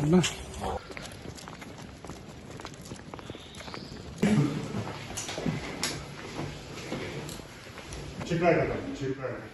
몰라. 집 가야 돼, 집 가야 돼.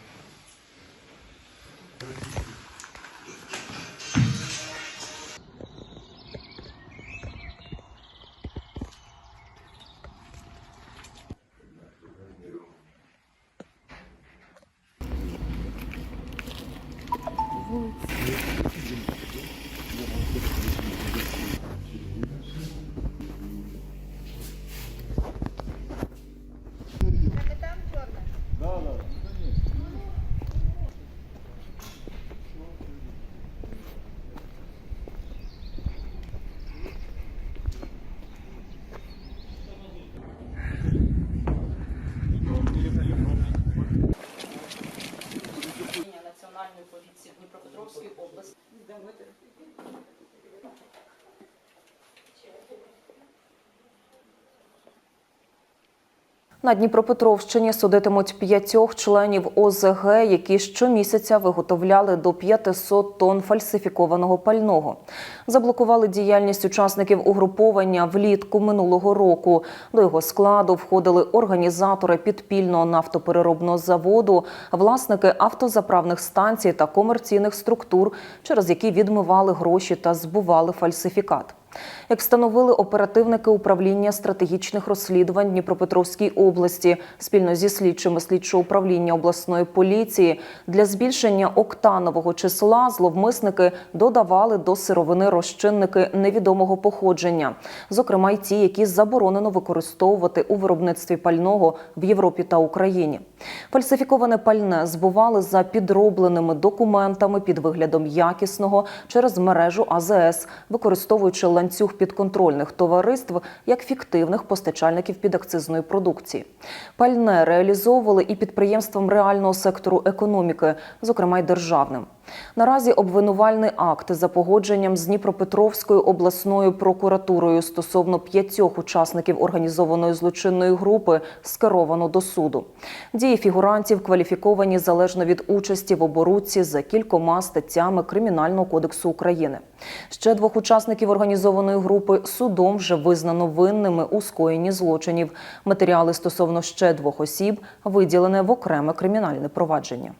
Області. На Дніпропетровщині судитимуть п'ятьох членів ОЗГ, які щомісяця виготовляли до 500 тонн фальсифікованого пального. Заблокували діяльність учасників угруповання влітку минулого року. До його складу входили організатори підпільного нафтопереробного заводу, власники автозаправних станцій та комерційних структур, через які відмивали гроші та збували фальсифікат. Як встановили оперативники управління стратегічних розслідувань Дніпропетровській області спільно зі слідчими слідчого управління обласної поліції для збільшення октанового числа зловмисники додавали до сировини розчинники невідомого походження, зокрема й ті, які заборонено використовувати у виробництві пального в Європі та Україні. Фальсифіковане пальне збували за підробленими документами під виглядом якісного через мережу АЗС, використовуючи ланцюг підконтрольних товариств як фіктивних постачальників підакцизної продукції. Пальне реалізовували і підприємствам реального сектору економіки, зокрема й державним. Наразі обвинувальний акт за погодженням з Дніпропетровською обласною прокуратурою стосовно п'ятьох учасників організованої злочинної групи скеровано до суду. Дії фігурантів кваліфіковані залежно від участі в оборудці за кількома статтями Кримінального кодексу України. Ще двох учасників організованої групи судом вже визнано винними у скоєнні злочинів. Матеріали стосовно ще двох осіб виділене в окреме кримінальне провадження.